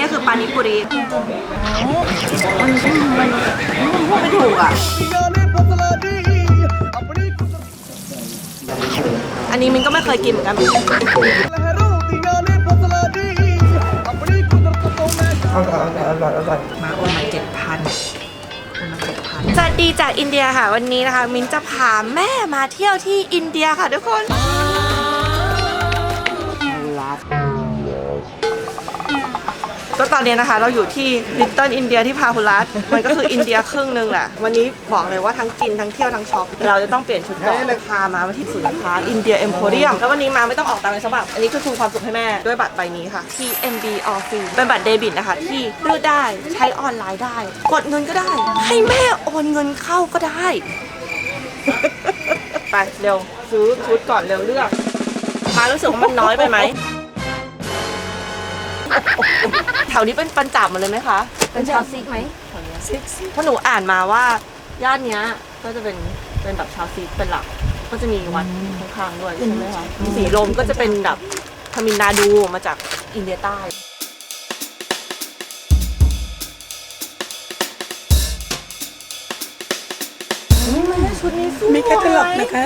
นี่ก็คือปานิปุรีมันมันมันพูดไม่ถูกอะ อันนี้มินก็ไม่เคยกินเหมือนกันมาโอนมาเจ็ดพันโอนมาเจ็ดพันสวัสดีจากอินเดียค่ะ วันนี้นะคะ มินจะพาแม่มาเที่ยวที่อินเดียค่ะทุกคน ก็ตอนนี้นะคะ เราอยู่ที่ลิตเติ้ลอินเดียที่พาหุรัตมันก็คืออินเดียครึ่งหนึงแหละ วันนี้บอกเลยว่าทั้งกินทั้งเที่ยวทั้งช็อป เราจะต้องเปลี่ยนชุดก่อนเลยพามาที่ศูนย์ค้าอินเดียเอ็มโพเรียมแล้ววันนี้มาไม่ต้องออกตังค์เลยสักบาทอันนี้คือคืนความสุขให้แม่ด้วยบัตรใบนี้ค่ะ TMB All Free เป็นบัตรเดบิตนะคะ ที่รูดได้ใช้ออนไลน์ได้ กดเงินก็ได้ ให้แม่โอนเงินเข้าก็ได้ไปเร็วซื้อชุดก่อนเร็วเลือกมารู้สึกว่ามันน้อยไปไหม แถวนี้เป็นปัญจับหมาเลยไหมคะเป็นชาวซิกไหมซิกเพราะหนูอ่านมาว่าย่านเนี้ยก็จะเป็นเป็นแบบชาวซิกเป็นหลัก ก็จะมีวัดข้างๆด้วยใช่ไหมคะสีลมก็จะเป็นแบบทามินนาดูมาจากอินเดียใต้ชุดนี้สวย มีแคตตาล็อกนะคะ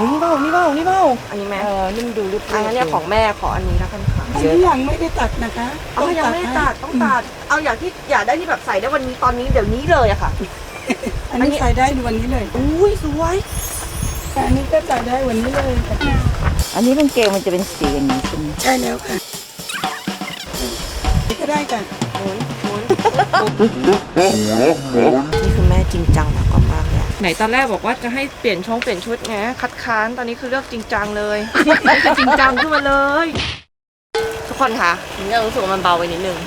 นี่เบ้านี่เบ้านี่เบ้าอันนี้แม่เออนี่มันดูรูปอันนี้ของแม่ขออันนี้แล้วกันค่ะอันนี้ยังไม่ได้ตัดนะคะเอายังไม่ได้ตัดต้องตัด เอาอย่างที่อยากได้ที่แบบใส่ได้วันนี้ตอนนี้เดี๋ยวนี้เลยอะค่ะ อันนี้ใส่ได้วันนี้เลยอุ้ยสวยอันนี้ก็ใส่ได้วันนี้เลยค่ะอันนี้เป็นเกงมันจะเป็นสีอย่างนี้ใช่ไหมใช่แล้วค่ะนี่ก็ได้ค่ะนี่คือแม่จริงจังมากกว่ามากเลย ไหนตอนแรกบอกว่าจะให้เปลี่ยนช่องเปลี่ยนชุดไงคัดค้านตอนนี้คือเลือกจริงจังเลยจริงจังขึ้นมาเลย ทุกคนคะผมยังรู้สึกว่ามันเบาไปนิดนึง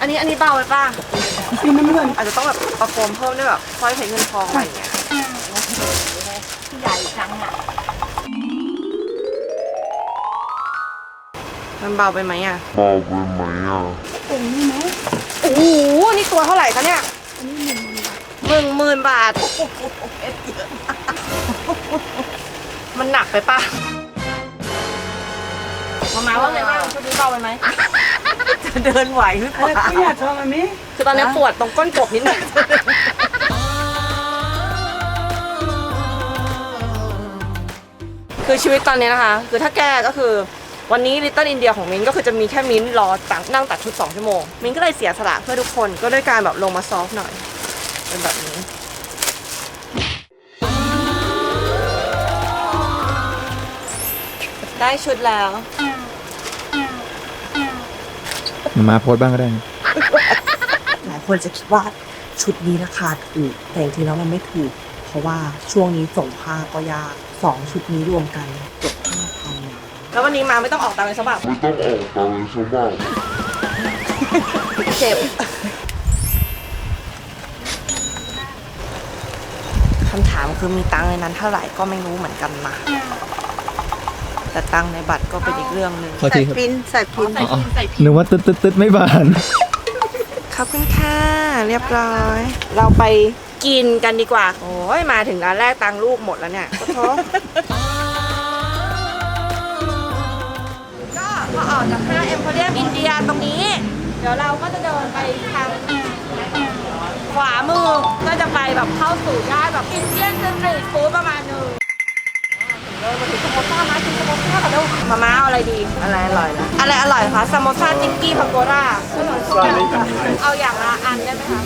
อันนี้อันนี้เบาไปป่ะสีน้ำเงินอาจจะต้องแบบประโคมเพิ่มด้วยแบบสร้อยเพชรเงินทองอะไรอย่างเงี้ยใหญ่จังอะมันเบาไปไหมอะ Bob in my house. ตรงนี้นะโอ้โหนี่ตัวเท่าไหร่คะเนี่ย หนึ่งหมื่นบาทมันหนักไปป่ะมามาว่าไงบ้างชุดนี้เบาไปไหมจะเดินไหวหรือเปอะไรล่าก็อยากทำอันนี้คือตอนนี้ปวดตรงก้นกบนิดหนึงคือชีวิตตอนนี้นะคะ คือถ้าแก้ก็คือวันนี้ลิตเติ้ลอินเดียของมิ้นก็คือจะมีแค่มิ้นรอตังนั่งตัดชุด 2 ชั่วโมง มิ้นก็เลยเสียสละเพื่อทุกคนก็ด้วยการแบบลงมาซอฟต์หน่อย เป็นแบบนี้ได้ชุดแล้ว มามาโพสต์บ้างก็ได้นะหลายคนจะคิดว่าชุดนี้ราคาถูกแต่จริงๆแล้วมันไม่ถูก เพราะว่าช่วงนี้ส่งผ้าก็ยากสองชุดนี้รวมกันเกือบห้าพันแล้ววันนี้มาไม่ต้องออกตังค์เลยสักบาท We don't all balance them out. เจ็บ คำถามคือมีตังค์ในนั้นเท่าไหร่ก็ไม่รู้เหมือนกันนะแต่ตังค์ในบัตรก็เป็นอีกเรื่องหนึ่งขอทีครับ ปินใส่พิน อ๋อนึกว่าตึ๊ดตึ๊ดตึ๊ดไม่บาน ขอบคุณค่ะ เรียบร้อย เราไปกินกันดีกว่า โอ้ยมาถึงร้านแรกตังค์ลูกหมดแล้วเนี่ยขอโทษก็พอออกจากห้างเอ็มโพเรียมอินเดียตรงนี้ เดี๋ยวเราก็จะเดินไปทาง ขวามือก็จะไปแบบเข้าสู่ย่านแบบอินเดียนสตรีทฟู้ดประมาณหนึงเดินมาถึงสโมซ่ามาถึงสโมซ่ากันเร็วมาม่าเอาอะไรดี อะไรอร่อยนะอะไรอร่อยคะสโมซ่าติ๊กกี้พาโกราเอาอย่างละอันได้ไหมคะ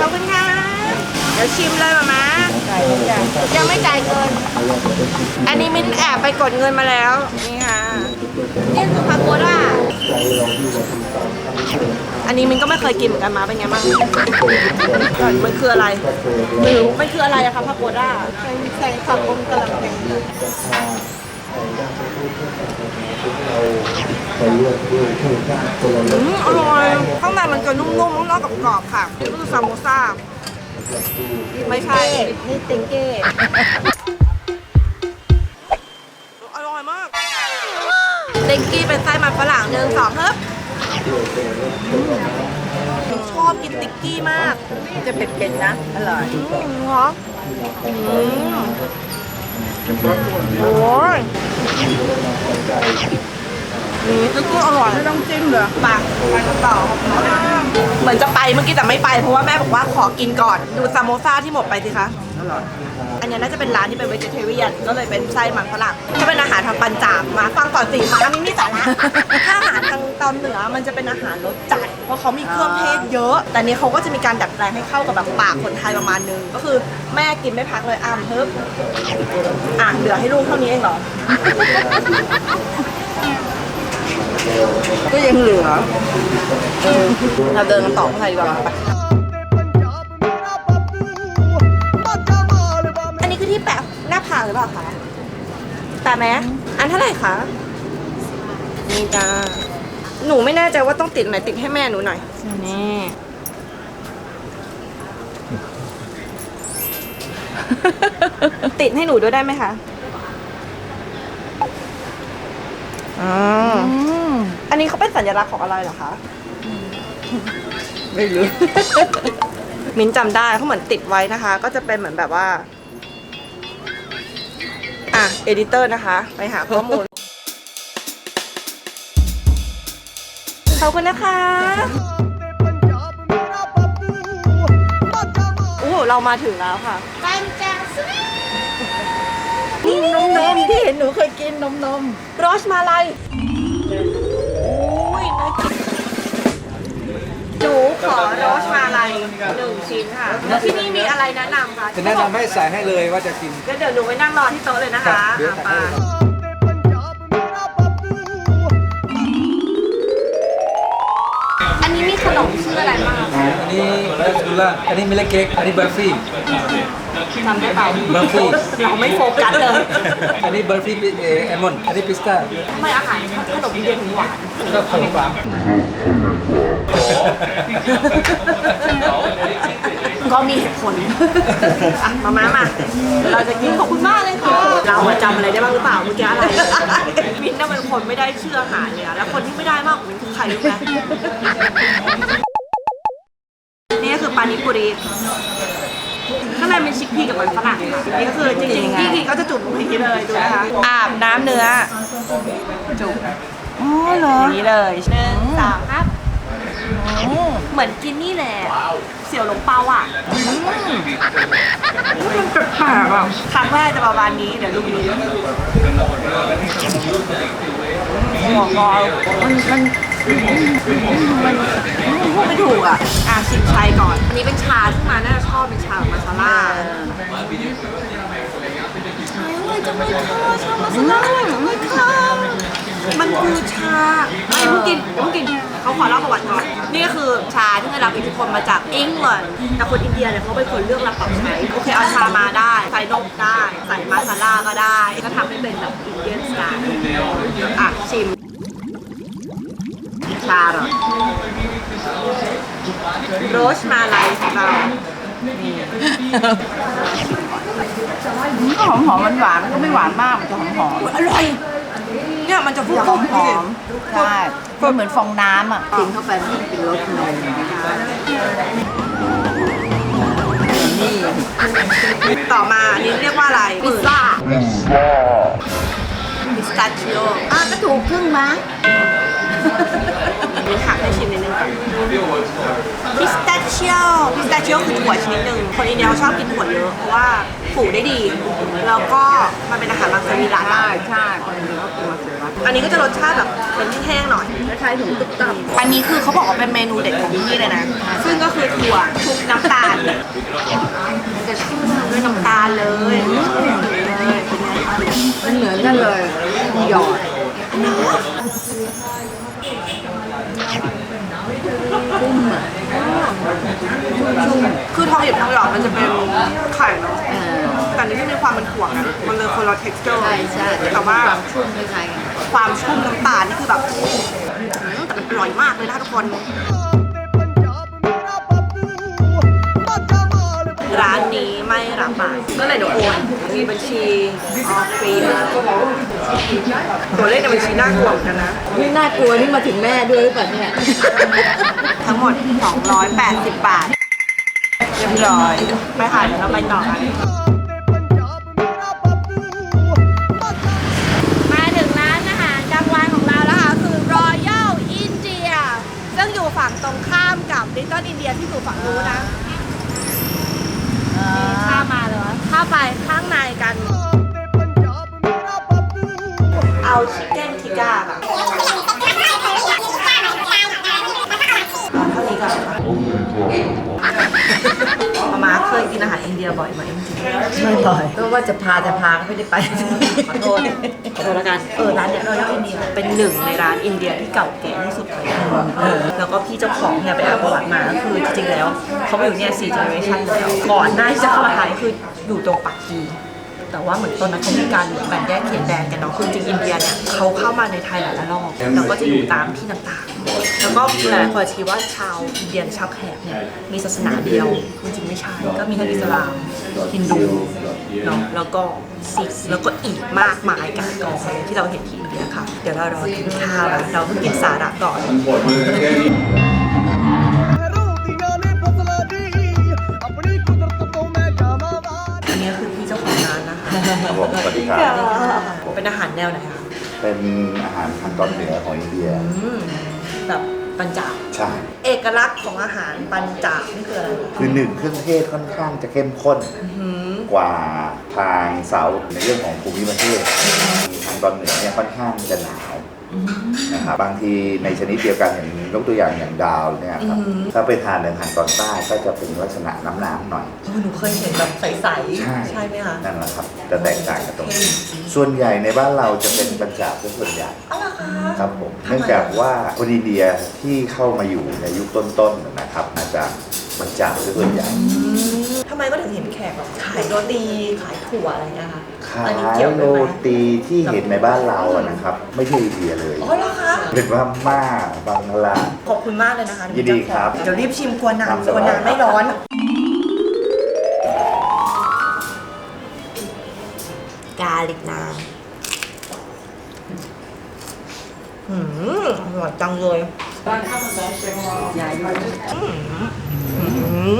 ขอบคุณค่ะเดี๋ยวชิมเลยมาม่ายังไม่จ่ายเงิน อันนี้มิ้นแอบไปกดเงินมาแล้วนี่ค่ะ นี่คือพาโกราอันนี้มินก็ไม่เคยกินเหมือนกันมาเป็นไงบ้างมันคืออะไรไม่รู้มันคืออะไรอะคะพาโกราใส่ใส่ผักอมกะหล่ำแตงอืมอร่อยข้างในมันจะนุ่มๆข้างนอกกรอบๆค่ะนี่คือซามโมซ่าไม่ใช่นี่ติงเก้ เด็กกี้เป็นไส้มันฝรั่งหนึ่งสองเฮ้ยชอบกินติ๊กกี้มากจะเผ็ดๆนะ อร่อยอืมเหรออืมโอ้ยอืมก็อร่อย ไม่ต้องจิ้มเหรอปากไปกันต่อ เหมือนจะไปเมื่อกี้แต่ไม่ไปเพราะว่าแม่บอกว่าขอกินก่อน ดูซามโมซ่าที่หมดไปสิคะอั อันนี้น่าจะเป็นร้านที่เป็นเวจิเทเรียนก็เลยเป็นไส้มันฝรั่งถ้าเป็นอาหารทางปันจามมาฟังก่อนสิมามีมีสาระถ้าอาหารทางตอนเหนือมันจะเป็นอาหารรสจัด เพราะเขามีเครื่องเทศเยอะ แต่นี้เขาก็จะมีการดัดแปลงให้เข้ากับแบบปากคนไทยประมาณนึง ก็คือแม่กินไม่พักเลยอ่ามเพิ่มอะเหลือให้ลูกเท่านี้เองเหรอก็ยังเหลือเราเดินกันต่อข้างในดีกว่าไป รือเปล่าคะแปะไหมอันเท่าไหร่คะนี่จ้าหนูไม่แน่ใจว่าต้องติดไหนติดให้แม่หนูหน่อยนี่ติดให้หนูด้วยได้ไหมคะอ่าอันนี้เขาเป็นสัญลักษณ์ของอะไรเหรอคะ ไม่รู้ มิ้นจำได้เขาเหมือนติดไว้นะคะ ก็จะเป็นเหมือนแบบว่า อะเอดิเตอร์นะคะ ไปหาข้อมูลขอบคุณนะคะ โอ้โหเรามาถึงแล้วค่ะนี่นมนมที่เห็นหนูเคยกินนมนมโรสมาลัยโอ้ย หนึ่งชิ้นค่ะ แล้วที่นี่มีอะไรแนะนำคะจะแนะนำให้ใส่ให้เลยว่าจะกิน ก็เดี๋ยวหนูไปนั่งรอที่โต๊ะเลยนะครัคะบเดี๋ยว อะถ่ายไปให้อันนี้มีขนมชื่ออะไรบ้างคะอันนี้รัสกุลล่าอันนี้มิลค์เค้กอันนี้เบอร์ฟี่ทำได้เปล่าเบอร์ฟี่ เราไม่โฟกัสเลย อันนี้เบอร์ฟี่เอ่อแอลมอนด์อันนี้พิสต้าทำไมอาหารขนมอินเดียถึงหวาน ก็ขนมปัง ก็มีเหตุผลอะมามามา เราจะกินขอบคุณมากเลยค่ะ เราอะจำอะไรได้บ้างหรือเปล่าเมื่อกี้อะไรมินน่ะเป็นคนไม่ได้เชื่ออาหารเลยอะแล้วคนที่ไม่ได้มากกว่ามินคือใครรู้ไหมนี่ก็คือปานิปุรีข้างในเป็นชิคพีกับมันฝรั่งค่ะนี่ก็คือจริงๆพี่กีก็จะจุ่มลงอย่างนี้เลยดูนะคะอาบน้ำเนื้อ จุ่มอ๋อเหรอ อย่างนี้เลยหนึ่งสามครับ เหมือนกินนี่แหละเสี่ยวหลงเปาอะมันแปลกๆอะครั้งแรกจะประมาณนี้เดี๋ยวดูนี้หัวงอมันมันมันพูดไม่ถูกอะ อะชิมชายก่อน อันนี้เป็นชาที่มาน่าจะชอบเป็นชาแบบมาซาล่าอร่อยจังเลยค่ะชามาซาล่าอร่อยจังเลยค่ะ มันคือชาไม่เพิ่งกินเพิ่งกินเขาขอเล่าประวัติก่อนนี่ก็คือชาที่ได้รับอิทธิพลมาจากอังกฤษแต่คนอินเดียเนี่ยเขาเป็นคนเลือกรับปรับใช้โอเคเอาชามาได้ใส่นมได้ใส่มาซาล่าก็ได้ก็ทำให้เป็นแบบอินเดียนสไตล์อะชิมชาเหรอโรสมาลัยของเราก็หอมหอมหวานๆมันก็ไม่หวานมากมันจะหอมหอมอร่อย เนี่ยมันจะฟุ้หอมงหอมใช่ก็เหมือนฟองน้ำอะ กินเข้าไปมันเป็นรสนมนี่ต่อมาอันนี้เรียกว่าอะไร พิซซ่า พิสตาชิโออะก็ถูกครึ่งมั้งมีหักให้ชิมนิดนึงก่อน พิสตาชิโอพิสตาชิโอคือถั่วชนิดหนึ่งคนอินเดียเขาชอบกินถั่วเยอะเพราะว่าผูได้ดี แล้วก็มันเป็นอาหารมังสวิรัตใช่ใช่คนเดียวก็กินมาเสืออันนี้ก็จะรสชาติแบบเป็นแห้งๆหน่อย คล้ายๆถุงตุ๊กตับอันนี้คือเขาบอกว่าเป็นเมนูเด็ดของที่นี่เลยนะ ซึ่งก็คือถั่วชุบน้ำตาลจะชุ่มด้วยน้ำตาลเลยเลยเป็นไงคะมันเหมือนกันเลยหยอด คือทองหยิบทองหยอดมันจะเป็นไข่เนาะเออแต่อันนี้ไม่มีความเป็นถั่วนะมันเลยคนละ texture ใช่ใช่แต่ว่าความชุ่มคล้ายๆกันความชุ่มน้ำตาลนี่คือแบบอื้อหือแต่มันอร่อยมากเลยนะคะทุกคน ร้านนี้ไม่รับบาทก็เลยเดี๋ยวโอนมีบัญชีออฟฟิศตัวเลขในบัญชีน่ากลัวเหมือนกันนะ นี่น่ากลัวนี่มาถึงแม่ด้วยหรือเปล่าเนี่ย ทั้งหมด 280 บาท เรียบร้อย ไปค่ะเดี๋ยวเราไปต่อกันมาถึงร้านอาหารกลางวันของเราแล้วค่ะคือ Royal India ซึ่งอยู่ฝั่งตรงข้ามกับ Little India ที่อยู่ฝั่งนู้นนะข้ามมาเลยวะเข้าไปข้างในกัน เอาชิคเก้น เคยกินอาหารอินเดียบ่อยไหมจริงๆไม่บ่อยก็ว่าจะพาแต่พาก็ไม่ได้ไปขอโทษขอโทษแล้วกันเออร้านเนี้ยรอยัลอินเดียเป็นหนึ่งในร้านอินเดียที่เก่าแก่ที่สุดของเออแล้วก็พี่เจ้าของเนี่ยไปอ่านประวัติมาก็คือจริงๆแล้ว เขามาอยู่เนี่ยสี่เจเนอเรชันแล้วก่อนหน้าที่จะเข้ามาไทยคืออยู่ตรงปักกีแต่ว่าเหมือนตอนนั้นเขามีการแบ่งแยกเขตแดนกันเนาะคือจริงๆอินเดียเนี่ยเขาเข้ามาในไทยหลายๆรอบแล้วก็จะอยู่ตามที่ต่างๆ แล้วก็หลายๆคนคิดว่าชาวอินเดียชาวแขกเนี่ยมีศาสนาเดียวจริงๆไม่ใช่ก็มีทั้งอิสลามฮินดูเนาะแล้วก็ซิกแล้วก็อีกมากมายกายกองที่เราเห็นที่อินเดียค่ะ เดี๋ยวเรารอกินข้าวนะเราเพิ่งกินสาระก่อนอันนี้คือพี่เจ้าของร้านนะคะครับผมสวัสดีครับเป็นอาหารแนวไหนคะ เป็นอาหารทางตอนเหนือของอินเดียอืม แบบปัญจาบใช่ เอกลักษณ์ของอาหารปัญจาบนี่คืออะไรคะคือหนึ่งเครื่องเทศค่อนข้างจะเข้มข้นหืมกว่าทางเสาในเรื่องของภูมิประเทศทางตอนเหนือเนี่ยค่อนข้างจะหนาวนะครับบางทีในชนิดเดียวกันอย่างยกตัวอย่างอย่างดาวเนี่ยครับถ้าไปทานในทางตอนใต้ก็จะเป็นลักษณะน้ำน้ำๆหน่อย เออหนูเคยเห็นแบบใสใช่ ๆ ใช่ไหมคะนั่นแหละครับจะแตกต่างกันตรงนี้ส่วนใหญ่ในบ้านเราจะเป็นปัญจาบเป็นส่วนใหญ่อ๋อเหรอ คะครับผมเนื่องจากว่าคนอินเดียที่เข้ามาอยู่ในยุคต้นๆนะครับมาจากปัญจาบเป็นส่วนใหญ่ทำไมก็ถึงเห็นแขกแบบขายโรตีขายถั่วอะไรเงี้ยคะขาอันนี้ยเกี่ยวด้โรวยไหมตีที่เห็นในบ้านเราอะนะครับ ไม่ใช่อินเดียเลยอ๋อเหรอคะเป็นว่าม่าบังลา ขอบคุณมากเลยนะคะยินดีครับ เดี๋ยวรีบชิมกลัวนานตามสกลัวบายนานไม่ร้อน กาลิกนาน หืมอร่อยจังเลยอื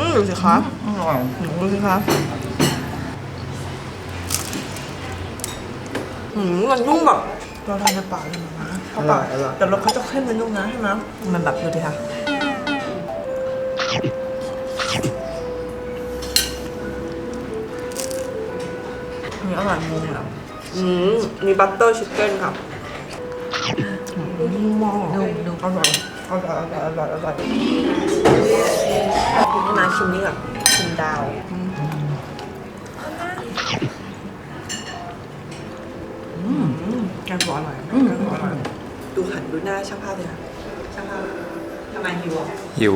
มดูสิคะอร่อยดูสิคะหืมมันนุ่มแบบเราทานในปากเลยนะเข้าปากแต่รสเขาจะเข้มนิดนึงนะใช่ไหมมันแบบดูดิค่ะอันนี้อร่อยมุมอะอืมมีบัตเตอร์ชิคเก้นครับ นุ่มมากนุ่มนุ่มอร่อยอร่อยอร่อยอร่อยอร่อยนี่มาชิมนี่ก่อนชิมดาวอืมแกงหัวอร่อยแกงหัวอร่อยดูหันดูหน้าช่างภาพเลยค่ะช่างภาพทำไมหิวอะหิว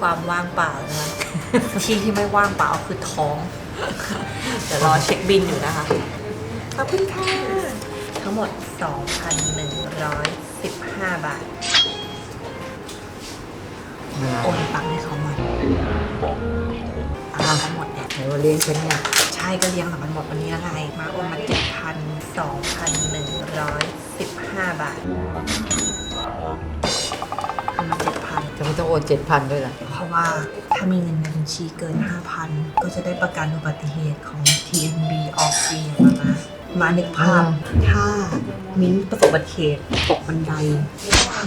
ความว่างเปล่านะคะ ที่ที่ไม่ว่างเปล่าคือท้อง เดี๋ยวรอเช็คบินอยู่นะคะ ขอบคุณค่ะ ทั้งหมด 2,115 บาท โอนตังค์ให้เขามาตังค์ทั้งหมดเนี่ยไหนว่าเลี้ยงฉันเนี่ย ใช่ก็เลี้ยงแต่มันหมดวันนี้อะไร มาโอนมาเจ็ดพันสองพันหนึ่งร้อยสิบห้าบาท นี้ต้องโอนเจ็ดพันด้วยล่ะ เพราะว่าถ้ามีเงินในบัญชีเกิน 5,000 ก็จะได้ประกันอุบัติเหตุของ TNB ออกฟรีมามามานึกภาพ ถ้ามิ้นประสบอุบัติเหตุตกบันได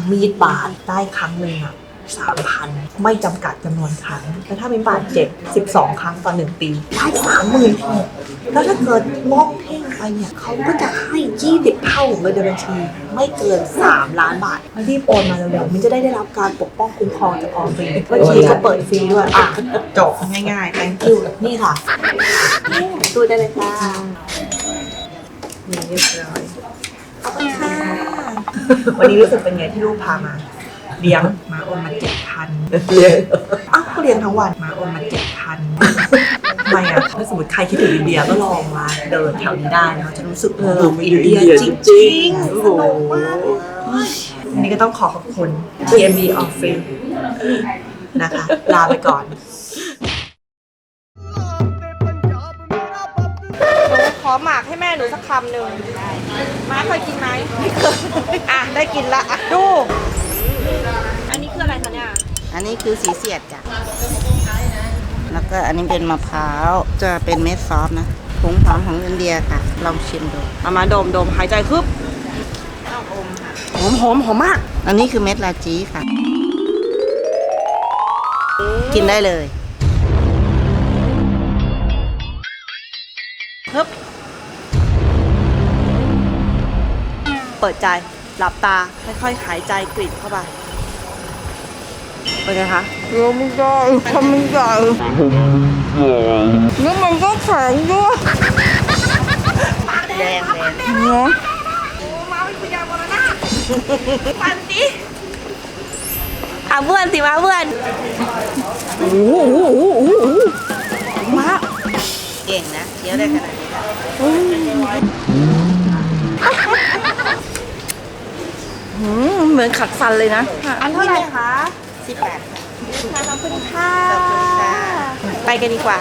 มีดบาดได้ครั้งหนึ่งอะ สามพันไม่จำกัดจำนวนครั้ง แล้วถ้าเป็นบาดเจ็บ 12 ครั้งต่อหนึ่งปี ได้สามหมื่นแล้วถ้าเกิดมอบเพ่งไปเนี่ยเขาก็จะให้ 20 เท่าของเงินในบัญชี ไม่เกิน 3 ล้านบาทรีบโอนมาเร็วๆมันจะได้ได้รับการปกป้องคุ้มครองจากออมฟรีบัญชีก็เปิดฟรีด้วย อะจบง่ายๆ thank you นี่ค่ะตู้ได้เลยจ้านี่เรียบร้อยขอบคุณค่ะวันนี้รู้สึกเป็นไงที่ลูกพามา เลี้ยงมาโอนมาเจ็ดพันเลี้ยงอ้าวก็เลี้ยงทั้งวันมาโอนมาเจ็ดพันทำไมอะถ้าสมมติใครคิดถึงอินเดียก็ลองมาเดินแถวนี้ได้นะจะรู้สึกเอออินเดียจริงๆสนุกมากเลยวันนี้ก็ต้องขอขอบคุณ TMB Office นะคะ ลาไปก่อนคำหนึ่งม้าเคยกินไหมไม่เคยอะ ได้กินละอะดู อันนี้คือสีเสียดจ้ะแล้วก็อันนี้เป็นมะพร้าวจะเป็นเม็ดซอฟต์นะผงหอมของอินเดียค่ะ ลองชิมดูเอามาดมดมหายใจคึบหอมหอมหอมมาก อันนี้คือเม็ดลาจีค่ะ กินได้เลยฮึบเปิดใจหลับตาค่อยๆหายใจกลิ่นเข้าไป เป็นไงคะเยอะไม่ได้ทำไม่ได้แล้วมันก็แข็งด้วยปากแดงปากแดงเนาะโอ้มาวิทยาบรณะปันสิอะเพื่อนสิมาเพื่อนโอ้โหโอ้โหโอ้โหมาเก่งนะเคี้ยวได้ขนาดนี้ค่ะอืมเหมือนขัดฟันเลยนะอันเท่าไหร่คะ สิบแปดค่ะขอบคุณค่ะขอบคุณค่ะ ไปกันดีกว่า